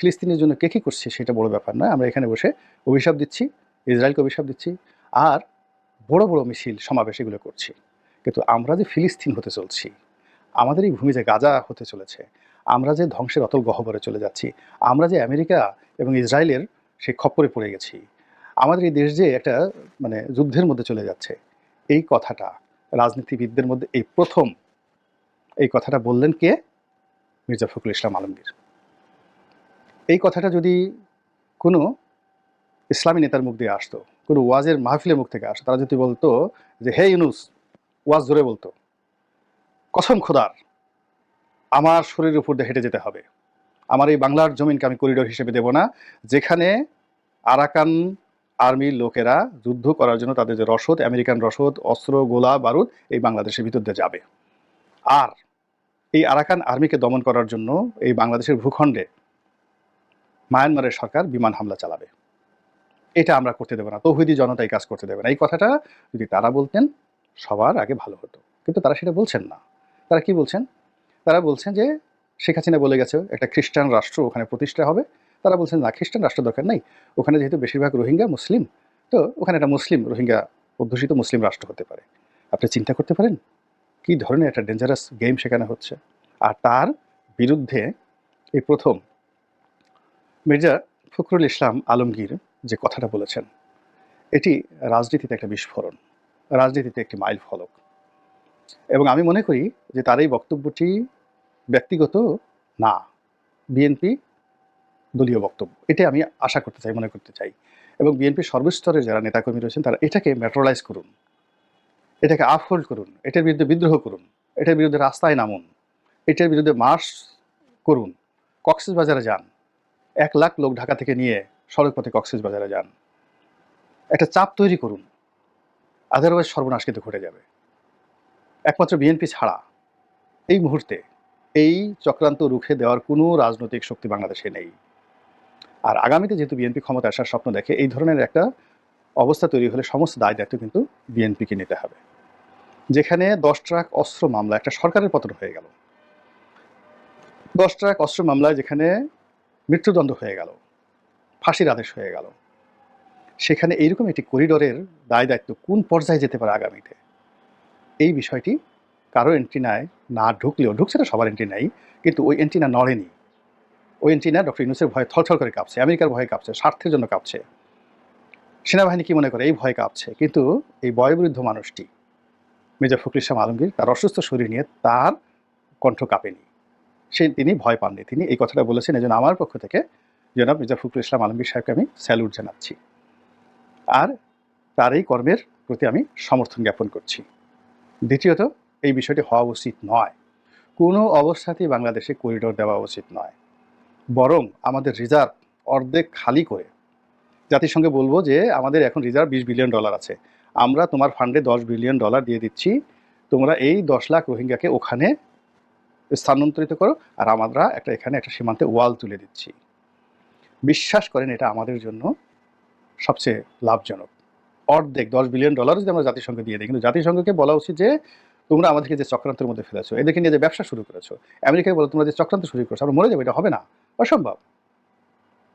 ফিলিস্তিনের জন্য কে কী করছে সেটা বড় ব্যাপার নয়। আমরা এখানে বসে অভিশাপ দিচ্ছি, ইসরায়েলকে অভিশাপ দিচ্ছি, আর বড় বড় মিছিল, সমাবেশ এগুলো করছি। কিন্তু আমরা যে ফিলিস্তিন হতে চলছি, আমাদের এই ভূমি যে গাজা হতে চলেছে, আমরা যে ধ্বংসের অতল গহ্বরে চলে যাচ্ছি, আমরা যে আমেরিকা এবং ইসরায়েলের সেই খপ্পরে পড়ে গেছি, আমাদের এই দেশ যে একটা মানে যুদ্ধের মধ্যে চলে যাচ্ছে, এই কথাটা রাজনীতিবিদদের মধ্যে এই প্রথম, এই কথাটা বললেন কে? মির্জা ফখরুল ইসলাম আলমগীর। এই কথাটা যদি কোনো ইসলামী নেতার মুখ দিয়ে আসতো, কোনো ওয়াজের মাহফিলের মুখ থেকে আসতো, তারা যদি বলতো যে, হে ইউনুস, ওয়াজ ধরে বলতো, কসম খোদার, আমার শরীরের উপর দিয়ে হেঁটে যেতে হবে, আমার এই বাংলার জমিনকে আমি করিডোর হিসেবে দেব না, যেখানে আরাকান আর্মির লোকেরা যুদ্ধ করার জন্য তাদের যে রসদ, আমেরিকান রসদ, অস্ত্র, গোলা, বারুদ, এই বাংলাদেশের ভিতর দিয়ে যাবে। আর এই আরাকান আর্মিকে দমন করার জন্য এই বাংলাদেশের ভূখণ্ডে মায়ানমারের সরকার বিমান হামলা চালাবে। এটা আমরা করতে দেবো না। তৌহিদি জনতা এই কাজ করতে দেবে না। এই কথাটা যদি তারা বলতেন, সবার আগে ভালো হতো। কিন্তু তারা সেটা বলছেন না। তারা কি বলছেন? তারা বলছেন যে, শেখ হাসিনা বলে গেছে, একটা খ্রিস্টান রাষ্ট্র ওখানে প্রতিষ্ঠা হবে। তারা বলছেন, না, খ্রিস্টান রাষ্ট্র দরকার নেই। ওখানে যেহেতু বেশিরভাগ রোহিঙ্গা মুসলিম, তো ওখানে একটা মুসলিম রোহিঙ্গা অধ্যুষিত মুসলিম রাষ্ট্র হতে পারে। আপনি চিন্তা করতে পারেন? কি ধরনের একটা ডেঞ্জারাস গেম সেখানে হচ্ছে? আর তার বিরুদ্ধে এই প্রথম মির্জা ফখরুল ইসলাম আলমগীর যে কথাটা বলেছেন, এটি রাজনীতিতে একটা বিস্ফোরণ, রাজনীতিতে একটি মাইল ফলক। এবং আমি মনে করি যে তার এই বক্তব্যটি ব্যক্তিগত না, বিএনপি দলীয় বক্তব্য এটা আমি আশা করতে চাই, মনে করতে চাই। এবং বিএনপির সর্বস্তরের যারা নেতাকর্মী রয়েছেন, তারা এটাকে ম্যাট্রোলাইজ করুন, এটাকে আফহোল্ড করুন, এটার বিরুদ্ধে বিদ্রোহ করুন, এটার বিরুদ্ধে রাস্তায় নামুন, এটার বিরুদ্ধে মার্চ করুন কক্সেস বাজারে যান এক লাখ লোক ঢাকা থেকে নিয়ে সড়ক পথে কক্সেস বাজারে যান। একটা চাপ তৈরি করুন। আদারওয়াইজ সর্বনাশ কিন্তু ঘটে যাবে। একমাত্র বিএনপি ছাড়া এই মুহূর্তে এই চক্রান্ত রুখে দেওয়ার কোনো রাজনৈতিক শক্তি বাংলাদেশে নেই। আর আগামীতে যেহেতু বিএনপি ক্ষমতা আসার স্বপ্ন দেখে, এই ধরনের একটা অবস্থা তৈরি হলে সমস্ত দায় দায়িত্ব কিন্তু বিএনপিকে নিতে হবে। যেখানে দশ ট্রাক অস্ত্র মামলা, একটা সরকারের পতন হয়ে গেল। দশ ট্রাক অস্ত্র মামলায় যেখানে মৃত্যুদণ্ড হয়ে গেল, ফাঁসির আদেশ হয়ে গেল। সেখানে এইরকম একটি করিডোরের দায় দায়িত্ব কোন পর্যায়ে যেতে পারে আগামীতে? এই বিষয়টি কারও এন্ট্রিনায় না ঢুকলেও, ঢুকছে না সবার এন্ট্রি নাই, কিন্তু ওই এন্ট্রিনা নড়েনি। ওই এন্ট্রিনা ডক্টর ইউনুসের ভয়ে থলথল করে কাঁপছে, আমেরিকার ভয়ে কাঁপছে, স্বার্থের জন্য কাঁপছে। সেনাবাহিনী কি মনে করে? এই ভয় কাঁপছে, কিন্তু এই বয়োবৃদ্ধ মানুষটি, মির্জা ফখরুল ইসলাম আলমগীর, তার অসুস্থ শরীর নিয়ে তার কণ্ঠ কাঁপেনি। সে তিনি ভয় পাননি। তিনি এই কথাটা বলেছেন, এই আমার পক্ষ থেকে জনাব মির্জা ফখরুল ইসলাম আলমগীর সাহেবকে আমি স্যালুট জানাচ্ছি। আর তার এই কর্মের প্রতি আমি সমর্থন জ্ঞাপন করছি। দ্বিতীয়ত, এই বিষয়টি হওয়া উচিত নয়। কোনো অবস্থাতেই বাংলাদেশে করিডোর দেওয়া উচিত নয়। বরং আমাদের রিজার্ভ অর্ধেক খালি করে জাতিসংঘে বলব যে, আমাদের এখন রিজার্ভ বিশ বিলিয়ন ডলার আছে। আমরা তোমার ফান্ডে দশ বিলিয়ন ডলার দিয়ে দিচ্ছি। তোমরা এই দশ লাখ রোহিঙ্গাকে ওখানে স্থানান্তরিত করো, আর আমরা একটা এখানে একটা সীমান্তে ওয়াল তুলে দিচ্ছি। বিশ্বাস করেন, এটা আমাদের জন্য সবচেয়ে লাভজনক। অর্ধেক, দশ বিলিয়ন ডলার যদি আমরা জাতিসংঘে দিয়ে দিই, কিন্তু জাতিসংঘকে বলা উচিত যে তোমরা আমাদেরকে যে চক্রান্তের মধ্যে ফেলেছো, এদেরকে নিয়ে যে ব্যবসা শুরু করেছ আমেরিকায় বলো, তোমরা যে চক্রান্ত শুরু করেছ, আমরা মরে যাব, এটা হবে না। অসম্ভব।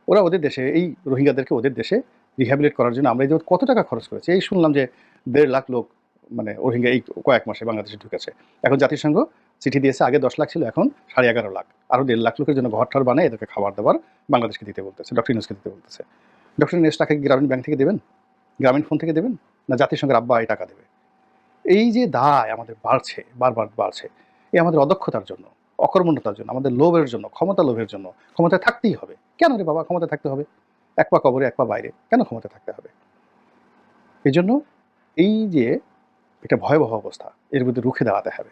ওরা ওদের দেশে, এই রোহিঙ্গাদেরকে ওদের দেশে রিহ্যাবিলেট করার জন্য আমরা এই কত টাকা খরচ করেছি, এই শুনলাম যে দেড় লাখ লোক মানে রোহিঙ্গা এই কয়েক মাসে বাংলাদেশে ঢুকেছে। এখন জাতিসংঘ চিঠি দিয়েছে, আগে দশ লাখ ছিল, এখন সাড়ে এগারো লাখ। আরও দেড় লাখ লোকের জন্য ঘর ঠর বানায় এদেরকে খাবার দাবার বাংলাদেশকে দিতে বলতেছে ডক্টর ইউনুসকে দিতে বলতেছে। ডক্টর ইউনুস টাকা গ্রামীণ ব্যাংক থেকে দেবেন? গ্রামীণ ফোন থেকে দেবেন? না জাতিসংঘের আব্বা এই টাকা দেবে? এই যে দায় আমাদের বাড়ছে, বারবার বাড়ছে, এই আমাদের অদক্ষতার জন্য, অকর্মণ্যতার জন্য, আমাদের লোভের জন্য, ক্ষমতা লোভের জন্য, ক্ষমতায় থাকতেই হবে। কেন রে বাবা ক্ষমতা থাকতে হবে? এক পা কবরে, এক পা বাইরে, কেন ক্ষমতা থাকতে হবে? এই জন্য এই যে এটা ভয়াবহ অবস্থা, এর বিরুদ্ধে রুখে দাঁড়াতে হবে।